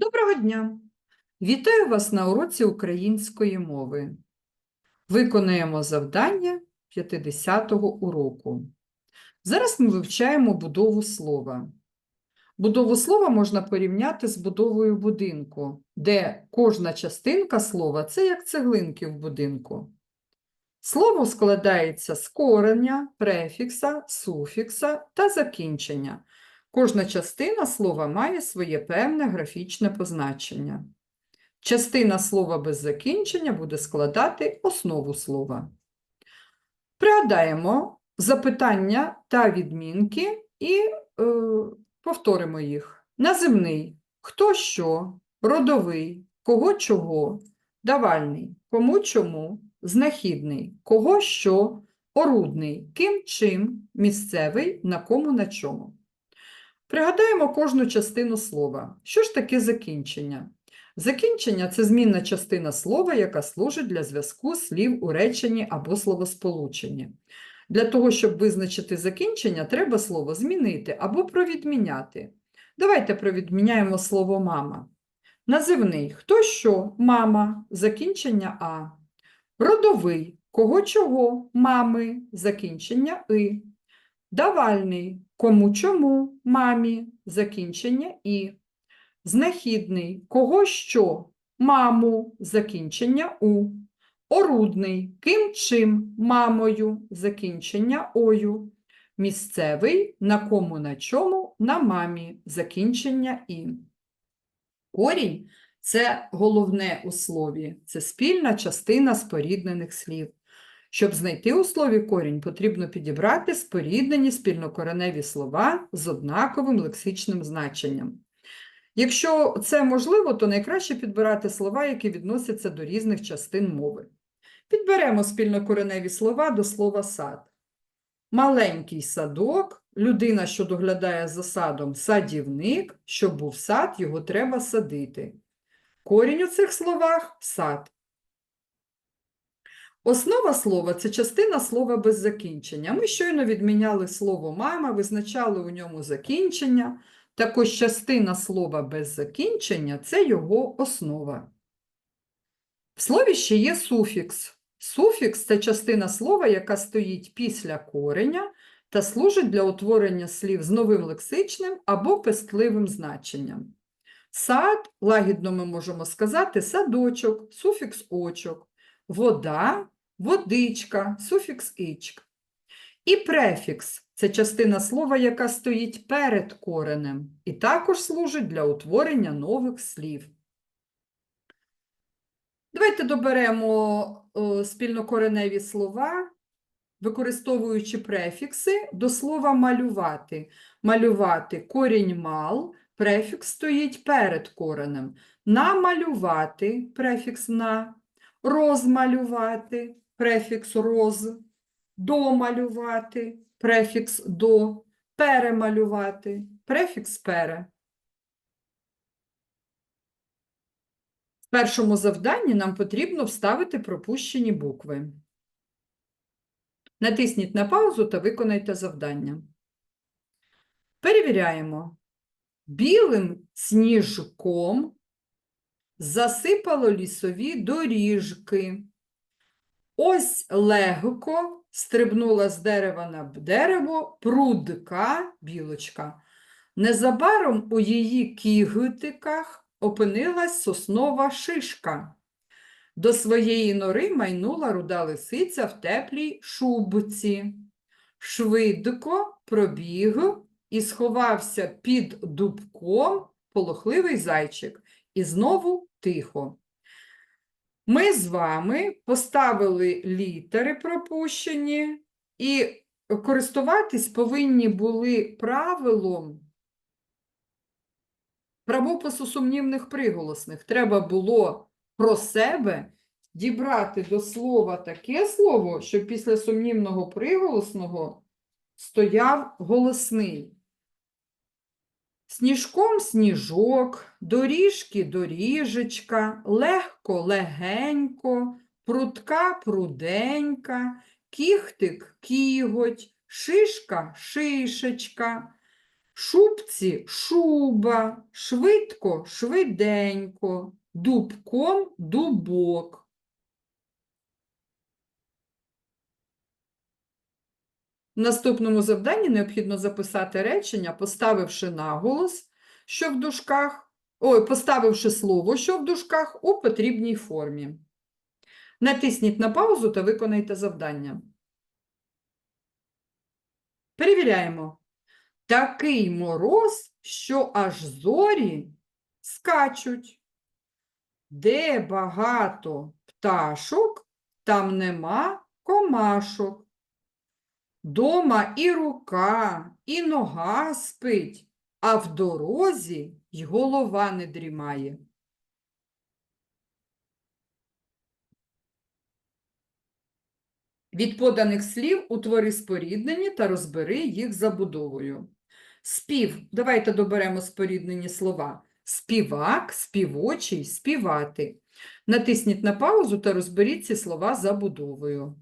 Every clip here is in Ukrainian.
Доброго дня! Вітаю вас на уроці української мови. Виконуємо завдання 50-го уроку. Зараз ми вивчаємо будову слова. Будову слова можна порівняти з будовою будинку, де кожна частинка слова це як цеглинки в будинку. Слово складається з кореня, префікса, суфікса та закінчення. Кожна частина слова має своє певне графічне позначення. Частина слова без закінчення буде складати основу слова. Пригадаємо запитання та відмінки і е, повторимо їх. Наземний хто що, родовий, кого чого, давальний, кому чому, знахідний, кого що, орудний, ким чим, місцевий, на кому на чому. Пригадаємо кожну частину слова. Що ж таке закінчення? Закінчення це змінна частина слова, яка служить для зв'язку слів у реченні або словосполученні. Для того, щоб визначити закінчення, треба слово змінити або провідміняти. Давайте провідміняємо слово мама. Називний хто що? Мама, закінчення А. Родовий кого чого? Мами, закінчення И. Давальний кому чому? Мамі, закінчення І. Знахідний кого що? Маму, закінчення У. Орудний ким чим? Мамою, закінчення Ою. Місцевий на кому на чому? На мамі, закінчення І. Корінь – це головне у слові, це спільна частина споріднених слів. Щоб знайти у слові корінь, потрібно підібрати споріднені спільнокореневі слова з однаковим лексичним значенням. Якщо це можливо, то найкраще підбирати слова, які відносяться до різних частин мови. Підберемо спільнокореневі слова до слова сад. Маленький садок, людина, що доглядає за садом, садівник, щоб був сад, його треба садити. Корінь у цих словах сад. Основа слова це частина слова без закінчення. Ми щойно відміняли слово мама, визначали у ньому закінчення. Також частина слова без закінчення це його основа. В слові ще є суфікс. Суфікс це частина слова, яка стоїть після кореня та служить для утворення слів з новим лексичним або пестливим значенням. Сад, лагідно ми можемо сказати, садочок, суфікс очок, вода, водичка, суфікс ічк. І префікс це частина слова, яка стоїть перед коренем, і також служить для утворення нових слів. Давайте доберемо спільнокореневі слова, використовуючи префікси до слова малювати. Малювати корінь мал, префікс стоїть перед коренем. Намалювати префікс на, розмалювати префікс роз, домалювати префікс до, перемалювати префікс пере. В першому завданні нам потрібно вставити пропущені букви. Натисніть на паузу та виконайте завдання. Перевіряємо. Білим сніжком засипало лісові доріжки. Ось легко стрибнула з дерева на дерево прудка білочка. Незабаром у її кігтиках опинилась соснова шишка. До своєї нори майнула руда лисиця в теплій шубці. Швидко пробіг і сховався під дубком полохливий зайчик. І знову тихо. Ми з вами поставили літери пропущені, і користуватись повинні були правилом правопису сумнівних приголосних. Треба було про себе дібрати до слова таке слово, щоб після сумнівного приголосного стояв голосний. Сніжком сніжок, доріжки доріжечка, легко легенько, прутка пруденька, кіхтик кіготь, шишка шишечка, Шубці шуба, швидко, швиденько, дубком дубок. В наступному завданні необхідно записати речення, поставивши наголос, що в дужках, ой, поставивши слово, що в дужках, у потрібній формі. Натисніть на паузу та виконайте завдання. Перевіряємо. Такий мороз, що аж зорі скачуть. Де багато пташок, там нема комашок. Дома і рука, і нога спить, а в дорозі й голова не дрімає. Від поданих слів утвори споріднені та розбери їх забудовою. Спів. Давайте доберемо споріднені слова. Співак, співочий, співати. Натисніть на паузу та розберіть ці слова забудовою.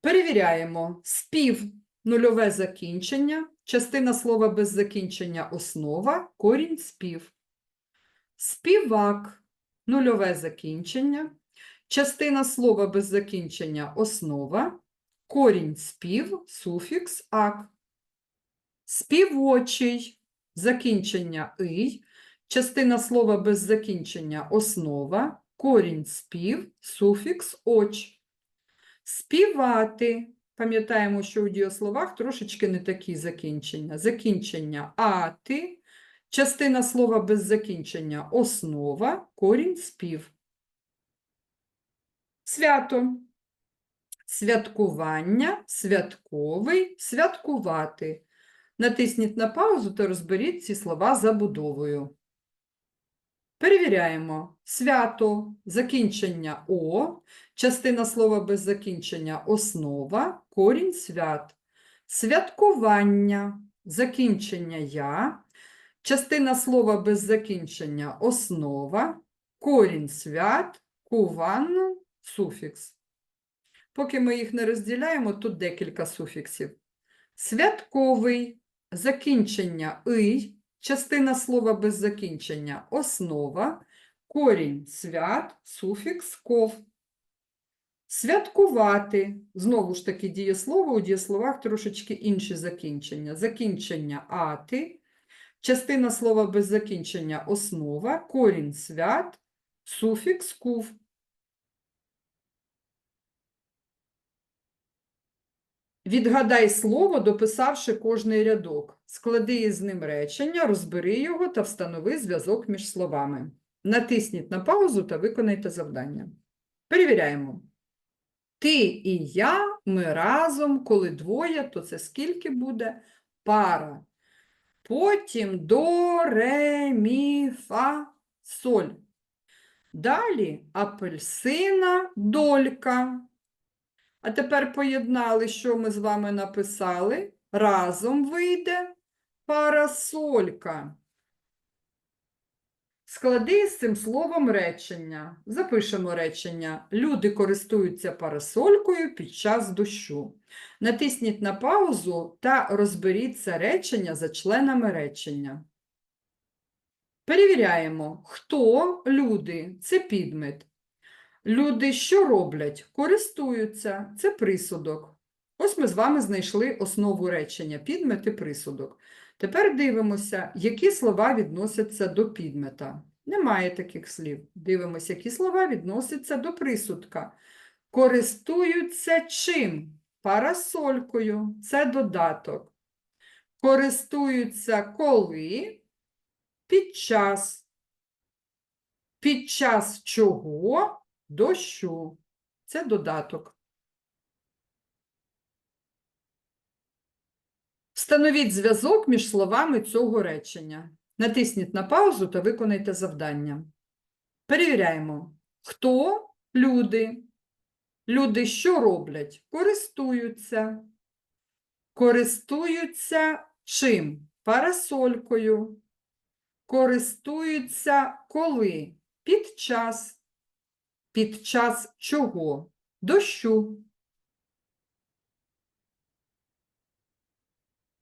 Перевіряємо. Спів – нульове закінчення, частина слова без закінчення – основа, корінь – спів. Співак – нульове закінчення, частина слова без закінчення – основа, корінь – спів, суфікс – ак. Співочий – закінчення – ий, частина слова без закінчення – основа, корінь – спів, суфікс – оч. Співати. Пам'ятаємо, що у дієсловах трошечки не такі закінчення. Закінчення ати, частина слова без закінчення основа, корінь спів. Свято. Святкування, святковий, святкувати. Натисніть на паузу та розберіть ці слова забудовою. Перевіряємо. Свято, закінчення О, частина слова без закінчення основа, корінь свят. Святкування, закінчення я, частина слова без закінчення основа, корінь свят, куван, суфікс. Поки ми їх не розділяємо, тут декілька суфіксів. Святковий, закінчення ий, частина слова без закінчення основа, корінь свят, суфікс ков. Святкувати. Знову ж таки, дієслово у дієсловах трошечки інші закінчення. Закінчення ати, частина слова без закінчення основа, корінь свят, суфікс кув. Відгадай слово, дописавши кожний рядок. Склади із ним речення, розбери його та встанови зв'язок між словами. Натисніть на паузу та виконайте завдання. Перевіряємо. Ти і я, ми разом, коли двоє, то це скільки буде? Пара. Потім до, ре, мі, фа, соль. Далі апельсина, долька. А тепер поєднали, що ми з вами написали. Разом вийде парасолька. Склади з цим словом речення. Запишемо речення. Люди користуються парасолькою під час дощу. Натисніть на паузу та розберіть це речення за членами речення. Перевіряємо, хто люди це підмет. Люди що роблять? Користуються. Це присудок. Ось ми з вами знайшли основу речення підмет і присудок. Тепер дивимося, які слова відносяться до підмета. Немає таких слів. Дивимося, які слова відносяться до присудка. Користуються чим? Парасолькою. Це додаток. Користуються коли? Під час. Під час чого? Дощу. Це додаток. Встановіть зв'язок між словами цього речення. Натисніть на паузу та виконайте завдання. Перевіряємо. Хто? Люди. Люди що роблять? Користуються. Користуються чим? Парасолькою. Користуються коли? Під час. Під час чого? Дощу.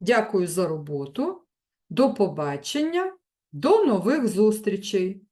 Дякую за роботу. До побачення. До нових зустрічей!